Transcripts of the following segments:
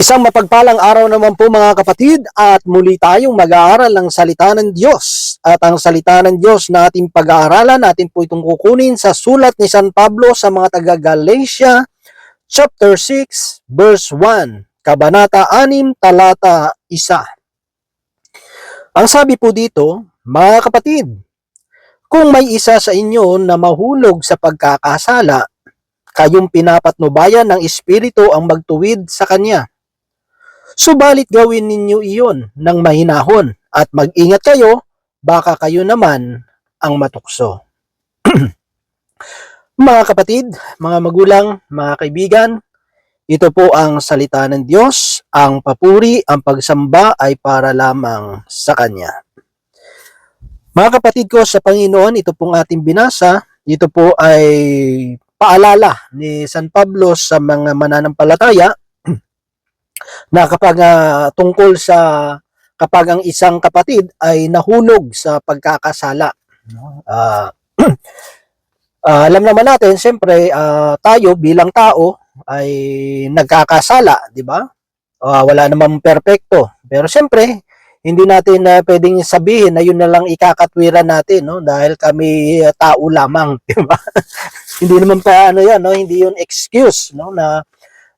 Isang mapagpalang araw naman po mga kapatid at muli tayong mag-aaral ng salita ng Diyos. At ang salita ng Diyos na ating pag-aaralan, natin po itong kukunin sa sulat ni San Pablo sa mga taga-Galatia, chapter 6, verse 1, kabanata 6, talata 1. Ang sabi po dito, mga kapatid, kung may isa sa inyo na mahulog sa pagkakasala, kayong pinapatnubayan ng Espiritu ang magtuwid sa Kanya. Subalit gawin ninyo iyon ng mahinahon at mag-ingat kayo, baka kayo naman ang matukso. mga kapatid, mga magulang, mga kaibigan, ito po ang salita ng Diyos, ang papuri, ang pagsamba ay para lamang sa Kanya. Mga kapatid ko sa Panginoon, ito pong ating binasa, ito po ay paalala ni San Pablo sa mga mananampalataya na kapag ah, tungkol sa kapag ang isang kapatid ay nahulog sa pagkakasala. Ah, ah, alam naman natin, siyempre, ah, tayo bilang tao ay nagkakasala, di ba? Ah, wala namang perpekto. Pero siyempre, hindi natin na pwedeng sabihin na yun na lang ikakatwiran natin, no? Dahil kami ah, tao lamang, di ba? hindi naman pa ano yan, no? Hindi yun excuse, no? Na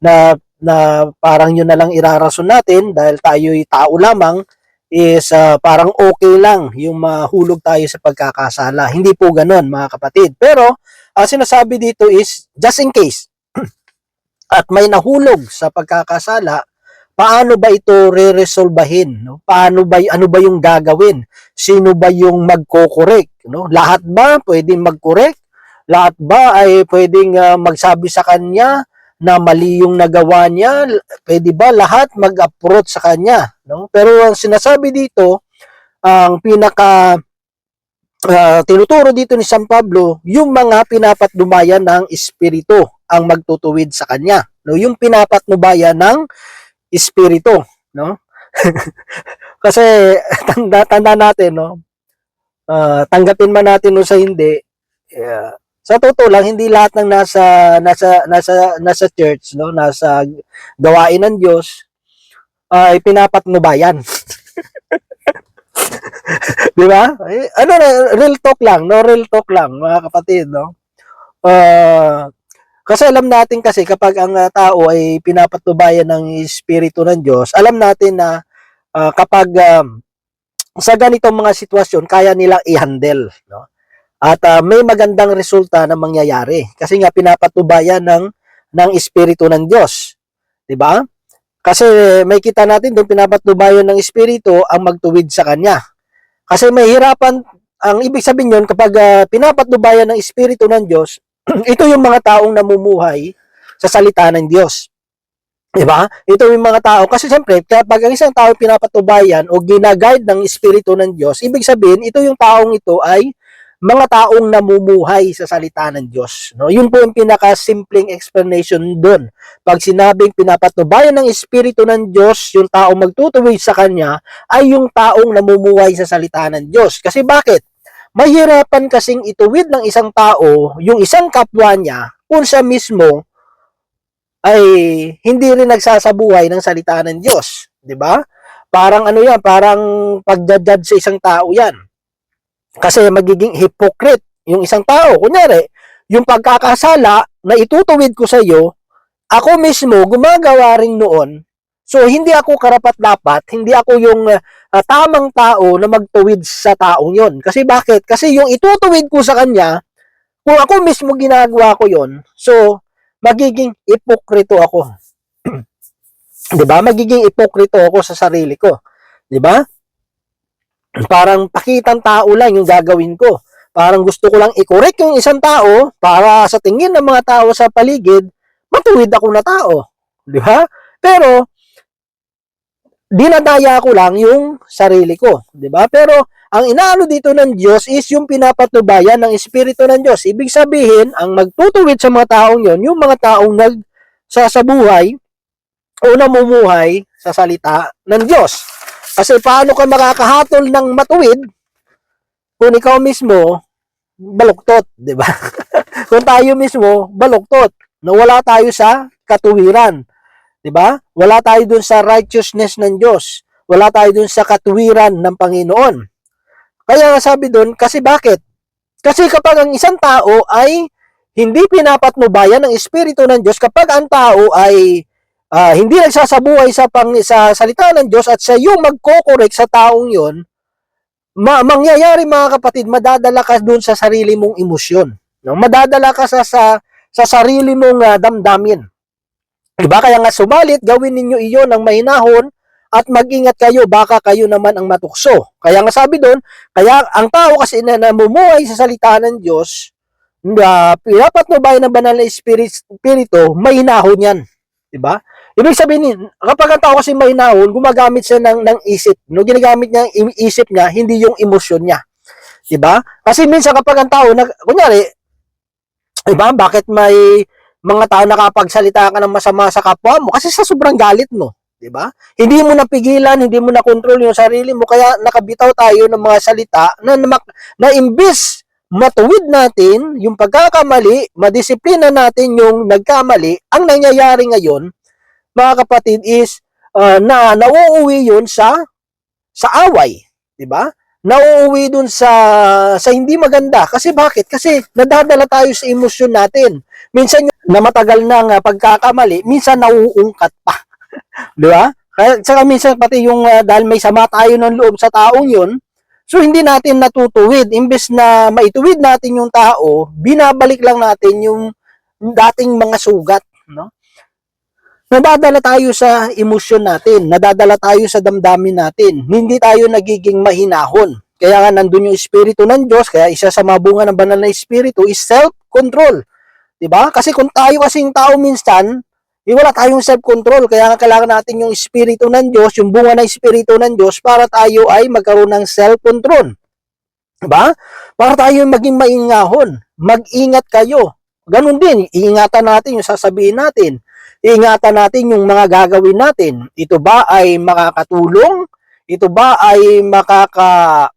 na na parang yun na lang irarason natin dahil tayo'y tao lamang is ah, parang okay lang yung mahulog tayo sa pagkakasala. Hindi po ganun mga kapatid. Pero ang sinasabi dito is just in case at may nahulog sa pagkakasala, paano ba ito re-resolbahin? No? Paano ba, ano ba yung gagawin? Sino ba yung magko-correct? No? Lahat ba pwedeng mag-correct? Lahat ba ay pwedeng ah, magsabi sa kanya na mali yung nagawa niya, pwede ba lahat mag-approach sa kanya, no? Pero ang sinasabi dito, ang pinaka ah, tinuturo dito ni San Pablo, yung mga pinapatnubayan ng espiritu ang magtutuwid sa kanya, no? Yung pinapatnubayan ng espiritu, no? Kasi tanda, tanda natin, no? Ah, tanggapin man natin o sa hindi, yeah, sa totoo lang hindi lahat ng nasa nasa nasa nasa church no? Nasa gawain ng Diyos ay pinapatnubayan. Di ba? Eh, ano real talk lang no? Real talk lang mga kapatid no? Ah, kasi alam natin kasi kapag ang ah, tao ay pinapatnubayan ng espiritu ng Diyos alam natin na ah, kapag um, sa ganitong mga sitwasyon kaya nilang i-handle no at ah, may magandang resulta na mangyayari kasi nga pinapatubayan ng ng espiritu ng Diyos. 'Di ba? Kasi may kita natin doon pinapatubayan ng espiritu ang magtuwid sa kanya. Kasi mahirapan ang ibig sabihin yon kapag ah, pinapatubayan ng espiritu ng Diyos, ito yung mga taong namumuhay sa salita ng Diyos. 'Di ba? Ito yung mga tao kasi siyempre kapag ang isang tao pinapatubayan o ginaguide ng espiritu ng Diyos, ibig sabihin ito yung taong ito ay mga taong namumuhay sa salita ng Diyos. No? Yun po yung pinaka-simpleng explanation doon. Pag sinabing pinapatubayan ng Espiritu ng Diyos, yung taong magtutuwid sa Kanya, ay yung taong namumuhay sa salita ng Diyos. Kasi bakit? Mahirapan kasing ituwid ng isang tao, yung isang kapwa niya, kung siya mismo ay hindi rin nagsasabuhay ng salita ng Diyos. 'di ba? Parang ano yan, parang pagdadad sa isang tao yan. Kasi magiging hypocrite yung isang tao. Kunyari, yung pagkakasala na itutuwid ko sa iyo, ako mismo gumagawa rin noon. So, hindi ako karapat-dapat, hindi ako yung ah, tamang tao na magtuwid sa taong yon. Kasi bakit? Kasi yung itutuwid ko sa kanya, kung ako mismo ginagawa ko yon, so, magiging ipokrito ako. 'Di ba? Magiging ipokrito ako sa sarili ko. 'Di ba? Parang pakitang tao lang yung gagawin ko. Parang gusto ko lang i-correct yung isang tao para sa tingin ng mga tao sa paligid, matuwid ako na tao. Di ba? Pero, dinadaya ko lang yung sarili ko. Di ba? Pero, ang inaano dito ng Diyos is yung pinapatubayan ng Espiritu ng Diyos. Ibig sabihin, ang magtutuwid sa mga taong yon, yung mga taong nagsasabuhay o namumuhay sa salita ng Diyos. Kasi paano ka makakahatol ng matuwid kung ikaw mismo baluktot, di ba? kung tayo mismo baluktot, nawala tayo sa katuwiran. 'Di ba? Wala tayo dun sa righteousness ng Diyos. Wala tayo dun sa katuwiran ng Panginoon. Kaya nga sabi dun, kasi bakit? Kasi kapag ang isang tao ay hindi pinapatnubayan ng Espiritu ng Diyos, kapag ang tao ay ah, hindi nagsasabuhay sa, pang, sa salita ng Diyos at siya yung magkokorek sa taong yon, ma- mangyayari mga kapatid, madadala ka dun sa sarili mong emosyon. No? Madadala ka sa, sa, sa sarili mong ah, damdamin. Diba? Kaya nga subalit, gawin ninyo iyon ng mahinahon at mag-ingat kayo, baka kayo naman ang matukso. Kaya nga sabi doon, kaya ang tao kasi na namumuhay sa salita ng Diyos, na pinapat mo ba ng banal na spirit, spirito, mahinahon yan. Diba? Ibig sabihin, kapag ang tao kasi mahinahon, gumagamit siya ng, ng isip. No? Ginagamit niya ang isip niya, hindi yung emosyon niya. Diba? Kasi minsan kapag ang tao, nag, kunyari, diba, bakit may mga tao nakapagsalita ka ng masama sa kapwa mo? Kasi sa sobrang galit mo. 'di ba? Hindi mo napigilan, hindi mo na control yung sarili mo kaya nakabitaw tayo ng mga salita na na, na imbis matuwid natin yung pagkakamali, madisiplina natin yung nagkamali, ang nangyayari ngayon, mga kapatid, is uh, na nauuwi yun sa sa away, 'di ba? Nauuwi dun sa sa hindi maganda. Kasi bakit? Kasi nadadala tayo sa emosyon natin. Minsan na matagal nang pagkakamali, minsan nauungkat pa. Di ba? Kaya saka minsan pati yung uh, dahil may sama tayo ng loob sa taong yun, so hindi natin natutuwid. Imbes na maituwid natin yung tao, binabalik lang natin yung dating mga sugat. No? Nadadala tayo sa emosyon natin, nadadala tayo sa damdamin natin, hindi tayo nagiging mahinahon. Kaya nga nandun yung Espiritu ng Diyos, kaya isa sa mabunga ng banal na Espiritu is self-control. 'di ba? Kasi kung tayo kasing tao minsan, eh, wala tayong self-control. Kaya nga kailangan natin yung espiritu ng Diyos, yung bunga ng espiritu ng Diyos para tayo ay magkaroon ng self-control. 'Di ba? Para tayo maging maingahon. Mag-ingat kayo. Ganun din, iingatan natin yung sasabihin natin. Iingatan natin yung mga gagawin natin. Ito ba ay makakatulong? Ito ba ay makaka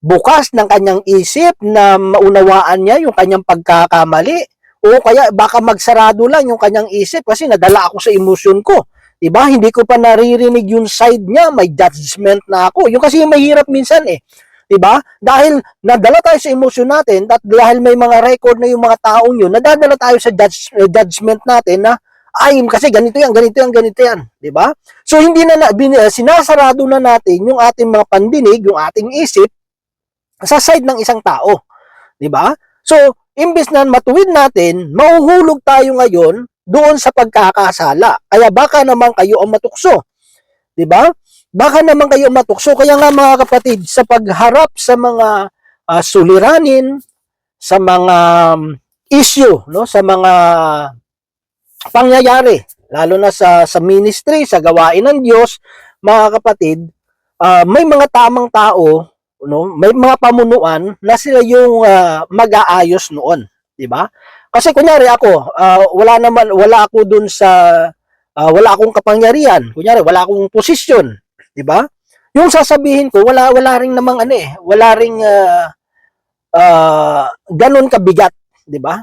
bukas ng kanyang isip na maunawaan niya yung kanyang pagkakamali? O kaya baka magsarado lang yung kanyang isip kasi nadala ako sa emosyon ko. Diba? Hindi ko pa naririnig yung side niya, may judgment na ako. Yung kasi yung mahirap minsan eh. Diba? Dahil nadala tayo sa emosyon natin at dahil may mga record na yung mga taong yun, nadadala tayo sa judge, eh, judgment natin na ay kasi ganito yan, ganito yan, ganito yan, 'di ba? So hindi na, na bin, sinasarado na natin yung ating mga pandinig, yung ating isip sa side ng isang tao, 'di ba? So imbes na matuwid natin, mauhulog tayo ngayon doon sa pagkakasala. Kaya baka naman kayo ang matukso. 'Di ba? Baka naman kayo matukso. Kaya nga mga kapatid, sa pagharap sa mga uh, suliranin, sa mga um, issue, no, sa mga pangyayari, lalo na sa sa ministry, sa gawain ng Diyos, mga kapatid, uh, may mga tamang tao no, may mga pamunuan na sila yung uh, mag-aayos noon, 'di ba? Kasi kunyari ako, uh, wala naman wala ako dun sa uh, wala akong kapangyarihan, kunyari wala akong posisyon, 'di ba? Yung sasabihin ko, wala wala ring namang ano eh, wala ring uh, uh, ganun kabigat, 'di ba?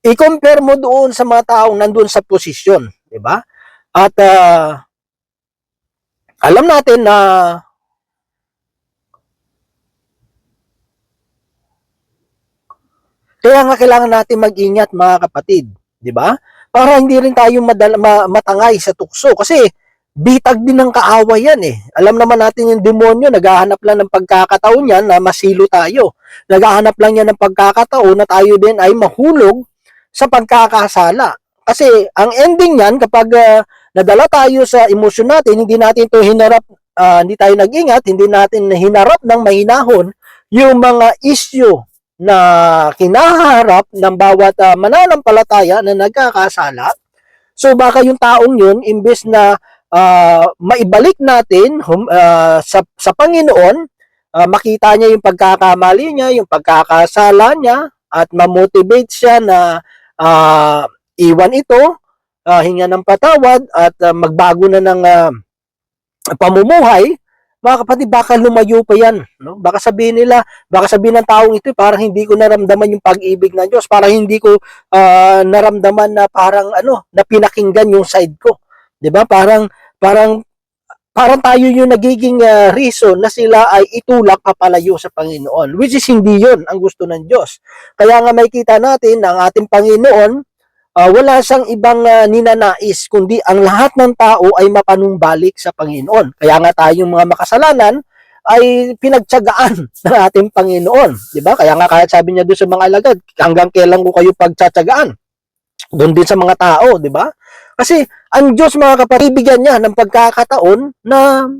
I-compare mo doon sa mga taong nandoon sa posisyon, 'di ba? At uh, alam natin na Kaya nga kailangan natin mag-ingat mga kapatid, 'di ba? Para hindi rin tayo madala, ma, matangay sa tukso kasi bitag din ng kaaway yan eh. Alam naman natin yung demonyo, naghahanap lang ng pagkakataon yan na masilo tayo. Naghahanap lang yan ng pagkakataon na tayo din ay mahulog sa pagkakasala. Kasi ang ending yan, kapag uh, nadala tayo sa emosyon natin, hindi natin to hinarap, uh, hindi tayo nag-ingat, hindi natin hinarap ng mahinahon yung mga issue na kinaharap ng bawat uh, mananampalataya na nagkakasala. So baka yung taong yun, imbes na uh, maibalik natin uh, sa, sa Panginoon, uh, makita niya yung pagkakamali niya, yung pagkakasala niya, at mamotivate siya na uh, iwan ito, uh, hinga ng patawad, at uh, magbago na ng uh, pamumuhay, mga kapatid, baka lumayo pa yan. No? Baka sabihin nila, baka sabihin ng taong ito, parang hindi ko naramdaman yung pag-ibig ng Diyos. Parang hindi ko uh, naramdaman na parang ano, na pinakinggan yung side ko. 'Di ba? Parang parang parang tayo yung nagiging ah, reason na sila ay itulak papalayo sa Panginoon. Which is hindi yun ang gusto ng Diyos. Kaya nga may kita natin na ang ating Panginoon, ah, wala siyang ibang ah, ninanais, kundi ang lahat ng tao ay mapanumbalik sa Panginoon. Kaya nga tayong mga makasalanan ay pinagtsagaan ng ating Panginoon. Di ba? Kaya nga kahit sabi niya doon sa mga alagad, hanggang kailan ko kayo pagtsatsagaan? Doon din sa mga tao, di ba? Kasi ang Diyos mga kapatid, bigyan niya ng pagkakataon na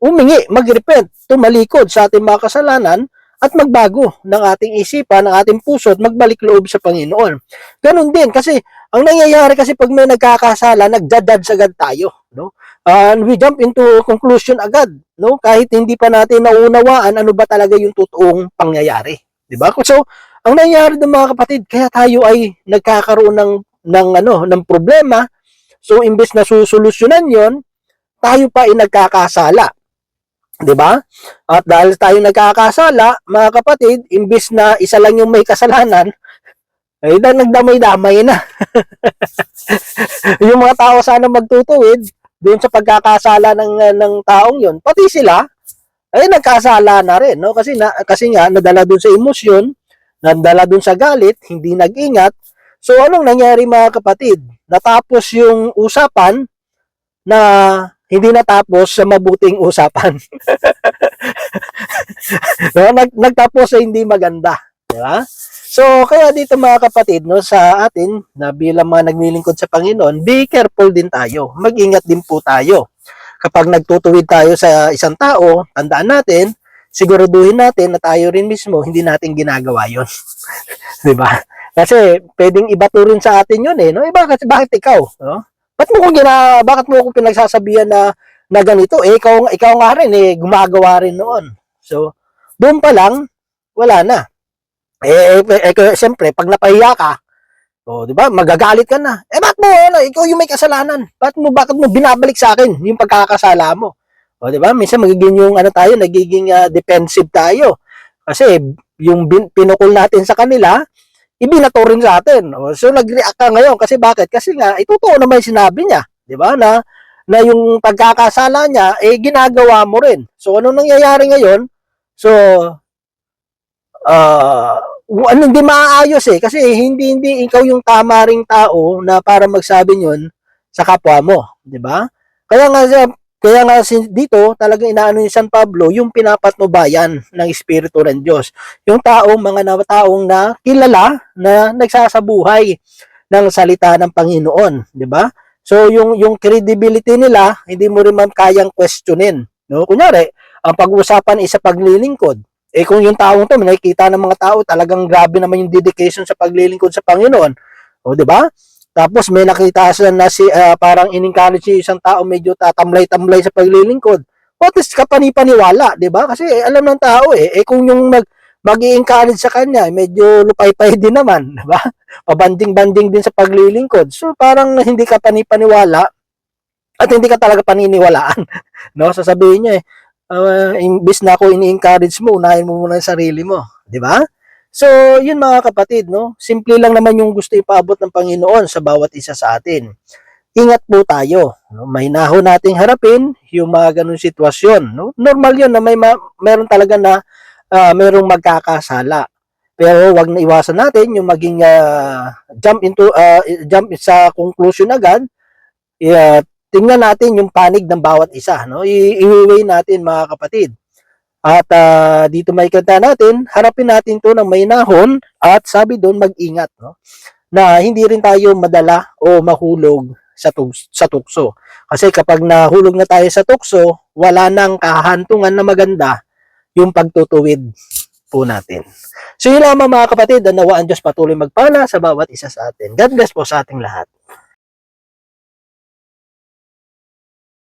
umingi, mag-repent, tumalikod sa ating mga kasalanan at magbago ng ating isipan, ng ating puso at magbalik loob sa Panginoon. Ganun din kasi ang nangyayari kasi pag may nagkakasala, nagja-judge agad tayo, no? And we jump into conclusion agad, no? Kahit hindi pa natin naunawaan ano ba talaga yung totoong pangyayari, 'di ba? So, ang nangyayari ng mga kapatid, kaya tayo ay nagkakaroon ng ng ano, ng problema. So, imbes na susolusyonan 'yon, tayo pa ay nagkakasala. 'Di ba? At dahil tayo nagkakasala, mga kapatid, imbes na isa lang yung may kasalanan, ay na nagdamay-damay na. yung mga tao sana magtutuwid doon sa pagkakasala ng ng taong 'yon, pati sila ay nagkasala na rin, no? Kasi na, kasi nga nadala doon sa emosyon, nadala doon sa galit, hindi nag-ingat. So anong nangyari mga kapatid? Natapos yung usapan na hindi natapos sa mabuting usapan. no, nag, nagtapos sa hindi maganda, di ba? So, kaya dito mga kapatid, no, sa atin, na bilang mga naglilingkod sa Panginoon, be careful din tayo. Mag-ingat din po tayo. Kapag nagtutuwid tayo sa isang tao, tandaan natin, siguraduhin natin na tayo rin mismo, hindi natin ginagawa yon di ba? Kasi, pwedeng iba to rin sa atin yun eh, no? Eh, bakit, bakit ikaw, no? Ba't mo kung gina, bakit mo ako pinagsasabihan na, na ganito? Eh, ikaw, ikaw nga rin, eh, gumagawa rin noon. So, doon pa lang, wala na. Eh, eh, eh, eh siyempre, pag napahiya ka, oh, 'di ba? Magagalit ka na. Eh bakit mo ano, ikaw yung may kasalanan. Bakit mo bakit mo binabalik sa akin yung pagkakasala mo? Oh, 'di ba? Minsan magiging yung ano tayo, nagiging ah, defensive tayo. Kasi yung bin, pinukol natin sa kanila, ibinato rin sa atin. So nag-react ka ngayon kasi bakit? Kasi nga itutuo naman yung sinabi niya, 'di ba? Na na yung pagkakasala niya eh ginagawa mo rin. So ano nangyayari ngayon? So ah ano, hindi maayos eh. Kasi hindi, hindi ikaw yung tama ring tao na para magsabi nyon sa kapwa mo. di ba? Kaya nga, kaya nga dito, talagang inaano ni San Pablo, yung pinapatnubayan ng Espiritu ng Diyos. Yung taong, mga na, taong na kilala na nagsasabuhay ng salita ng Panginoon. di ba? So, yung, yung credibility nila, hindi mo rin man kayang questionin. No? Kunyari, ang pag-uusapan is sa paglilingkod. Eh kung yung taong to, may nakikita ng mga tao, talagang grabe naman yung dedication sa paglilingkod sa Panginoon. O, di ba? Tapos may nakita siya na si, ah, parang in-encourage isang tao medyo tatamlay-tamlay sa paglilingkod. What is kapanipaniwala, di ba? Kasi eh, alam ng tao eh, eh kung yung mag, mag encourage sa kanya, medyo lupay-pay din naman, di ba? Pabanding-banding din sa paglilingkod. So parang hindi ka panipaniwala at hindi ka talaga paniniwalaan. no? Sasabihin niya eh, uh, imbis na ako ini-encourage mo, unahin mo muna yung sarili mo. Di ba? So, yun mga kapatid, no? Simple lang naman yung gusto ipaabot ng Panginoon sa bawat isa sa atin. Ingat po tayo. No? Mahinahon nating harapin yung mga ganun sitwasyon. No? Normal yun na may ma- meron talaga na uh, merong magkakasala. Pero wag na iwasan natin yung maging uh, jump into uh, jump sa conclusion agad. Uh, tingnan natin yung panig ng bawat isa, no? I- iwiway natin mga kapatid. At ah, dito may kanta natin, harapin natin to ng may nahon at sabi doon mag-ingat, no? Na hindi rin tayo madala o mahulog sa tugs- sa tukso. Kasi kapag nahulog na tayo sa tukso, wala nang kahantungan na maganda yung pagtutuwid po natin. So yun lamang mga kapatid, ang nawaan Diyos patuloy magpala sa bawat isa sa atin. God bless po sa ating lahat.